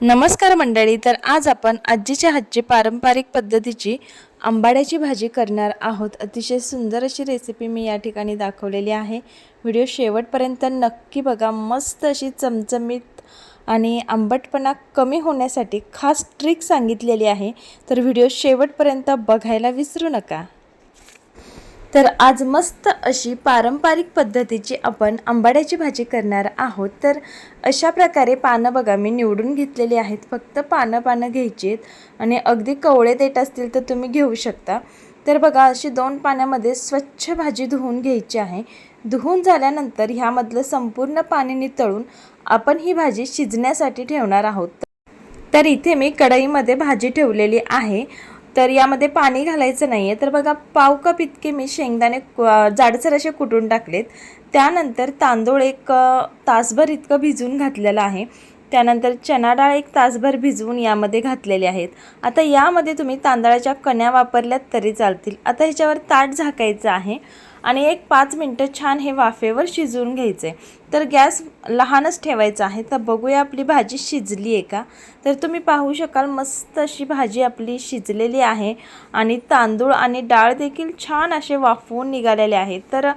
नमस्कार मंडळी तर आज आपण आजीच्या हातची पारंपरिक पद्धतीची आंबाड्याची भाजी करणार आहोत. अतिशय सुंदर अशी रेसिपी मी या ठिकाणी दाखवलेली आहे. व्हिडिओ शेवटपर्यंत नक्की बघा. मस्त अशी चमचमीत आणि आंबटपणा कमी होण्यासाठी खास ट्रिक सांगितलेली आहे. तर व्हिडिओ शेवटपर्यंत बघायला विसरू नका. तर आज मस्त अशी पारंपरिक पद्धतीची आपण आंबाड्याची भाजी करणार आहोत. तर अशा प्रकारे पानं बघा मी निवडून घेतलेली आहेत. फक्त पानं पानं घ्यायची आहेत आणि अगदी कवळे देत असतील तर तुम्ही घेऊ शकता. तर बघा अशी दोन पाण्यामध्ये स्वच्छ भाजी धुवून घ्यायची आहे. धुवून झाल्यानंतर ह्यामधलं संपूर्ण पाणी नितळून आपण ही भाजी शिजण्यासाठी ठेवणार आहोत. तर इथे मी कढईमध्ये भाजी ठेवलेली आहे. तर यामध्ये पाणी घालायचं नाही आहे तर बघा पाव कप इतके मी शेंगदाणे जाडसर असे कुटून टाकलेत. त्यानंतर तांदूळ एक तासभर इतकं भिजून घातलेलं आहे. त्यानंतर चना डाळ एक तासभर भिजवून यामध्ये घातलेले आहेत. आता यामध्ये तुम्ही तांदळाच्या कण्या वापरल्यात तरी चालतील. आता ह्याच्यावर ताट झाकायचं आहे. आणि एक पाच मिनटं छान हे वाफेवर शिजवून घ्यायचे. तर गॅस लहानच ठेवायचा आहे. तर बघूया आपली भाजी शिजली आहे का? तर तुम्ही पाहू शकाल मस्त अशी भाजी आपली शिजलेली आहे. आणि तांदूळ आणि डाळ देखील छान असे वाफवून निघालेले आहेत. तर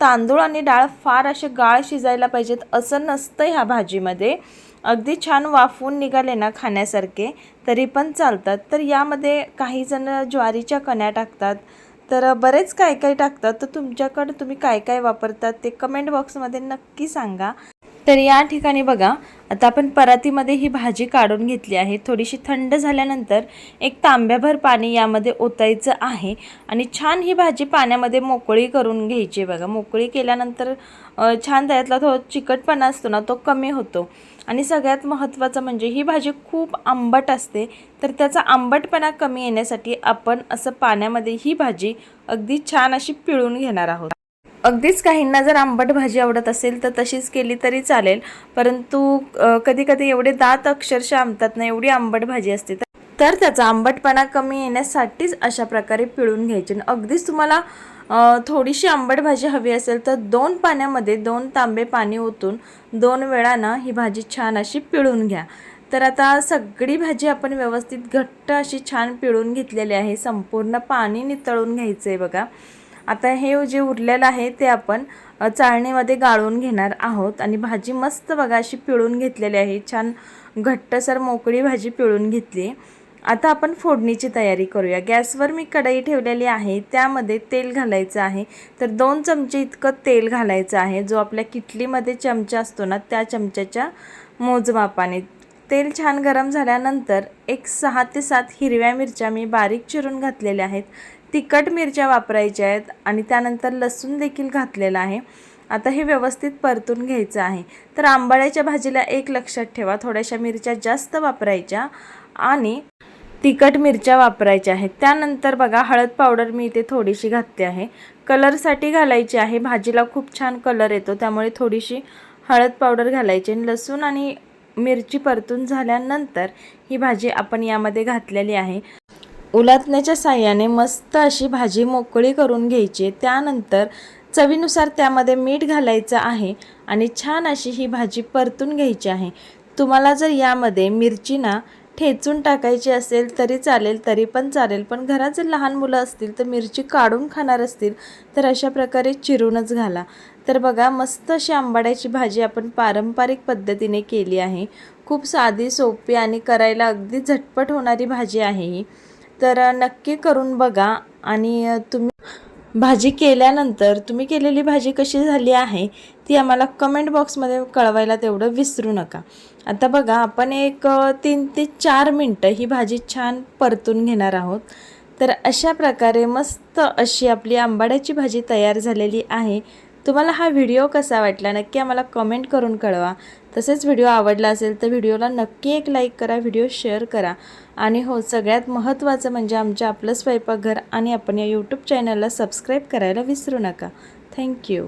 तांदूळ आणि डाळ फार असे गाळ शिजायला पाहिजेत असं नसतं ह्या भाजीमध्ये. अगदी छान वाफवून निघाले ना खाण्यासारखे. तरी पण चालतात. तर यामध्ये काही जण ज्वारीच्या कण्या टाकतात तर बरेच काय काय टाकतात. तर तुमच्याकडं तुम्ही काय काय वापरतात ते कमेंट बॉक्समध्ये नक्की सांगा. तर या ठिकाणी बघा आता आपण परातीमध्ये ही भाजी काढून घेतली आहे. थोडीशी थंड झाल्यानंतर एक तांब्याभर पाणी यामध्ये ओतायचं आहे आणि छान ही भाजी पाण्यामध्ये मोकळी करून घ्यायची आहे बघा. मोकळी केल्यानंतर छान त्यातला थोडं चिकटपणा असतो ना तो कमी होतो. आणि सगळ्यात महत्त्वाचं म्हणजे ही भाजी खूप आंबट असते. तर त्याचा आंबटपणा कमी येण्यासाठी आपण असं पाण्यामध्ये ही भाजी अगदी छान अशी पिळून घेणार आहोत. अगदीच काहींना जर आंबट भाजी आवडत असेल तर तशीच केली तरी चालेल. परंतु कधी कधी एवढे दात अक्षरशः आंबतात ना एवढी आंबट भाजी असते तर- तर त्याचा आंबटपणा कमी येण्यासाठीच अशा प्रकारे पिळून घ्यायची. आणि अगदीच तुम्हाला थोडीशी आंबट भाजी हवी असेल तर दोन पाण्यामध्ये दोन तांबे पाणी ओतून दोन वेळा ना ही भाजी छान अशी पिळून घ्या. तर आता सगळी भाजी आपण व्यवस्थित घट्ट अशी छान पिळून घेतलेली आहे. संपूर्ण पाणी नितळून घ्यायचं आहे बघा. आता हे जे उरलेलं आहे ते आपण चाळणीमध्ये गाळून घेणार आहोत. आणि भाजी मस्त बघा अशी पिळून घेतलेली आहे. छान घट्टसर मोकळी भाजी पिळून घेतली आता आपण फोडणीची तयारी करूया. गॅसवर मी कढई ठेवलेली आहे. त्यामध्ये तेल घालायचं आहे. तर दोन चमचे इतकं तेल घालायचं आहे. जो आपल्या किटलीमध्ये चमचा असतो ना त्या चमच्याच्या मोजमापाने. तेल छान गरम झाल्यानंतर एक सहा ते सात हिरव्या मिरच्या मी बारीक चिरून घातलेल्या आहेत. तिखट मिरच्या वापरायच्या आहेत आणि त्यानंतर लसूण देखील घातलेला आहे. आता हे व्यवस्थित परतून घ्यायचं आहे. तर आंबाड्याच्या भाजीला एक लक्षात ठेवा. थोड्याशा मिरच्या जास्त वापरायच्या आणि तिखट मिरच्या वापरायच्या आहेत. त्यानंतर बघा हळद पावडर मी इथे थोडीशी घातली आहे. कलरसाठी घालायची आहे. भाजीला खूप छान कलर येतो त्यामुळे थोडीशी हळद पावडर घालायची आणि लसूण आणि मिरची परतून झाल्यानंतर ही भाजी आपण यामध्ये घातलेली आहे. उलातण्याच्या साह्याने मस्त अशी भाजी मोकळी करून घ्यायची. त्यानंतर चवीनुसार त्यामध्ये मीठ घालायचं आहे आणि छान अशी ही भाजी परतून घ्यायची आहे. तुम्हाला जर यामध्ये मिरची ना ठेचून टाकायची असेल तरी चालेल तरी पण चालेल. पण घरात जर लहान मुलं असतील तर मिरची काढून खाणार असतील तर अशा प्रकारे चिरूनच घाला. तर बघा मस्त अशी आंबाड्याची भाजी आपण पारंपरिक पद्धतीने केली आहे. खूप साधी सोपी आणि करायला अगदी झटपट होणारी भाजी आहे ही. तर नक्की करून बघा. आणि तुम्ही भाजी केल्यानंतर तुम्ही केलेली भाजी कशी झाली आहे ती आम्हाला कमेंट बॉक्समध्ये कळवायला तेवढं विसरू नका. आता बघा आपण एक तीन ते चार मिनटं ही भाजी छान परतून घेणार आहोत. तर अशा प्रकारे मस्त अशी आपली आंबाड्याची भाजी तयार झालेली आहे. तुम्हाला हा व्हिडिओ कसा वाटला नक्की आम्हाला कमेंट करून कळवा. तसेच व्हिडिओ आवडला असेल तर व्हिडिओला नक्की एक लाईक करा व्हिडिओ शेअर करा. आणि हो सगळ्यात महत्त्वाचं म्हणजे आमच्या आपलं स्वयंपाकघर आणि आपण या यूट्यूब चॅनलला सबस्क्राईब करायला विसरू नका. थँक्यू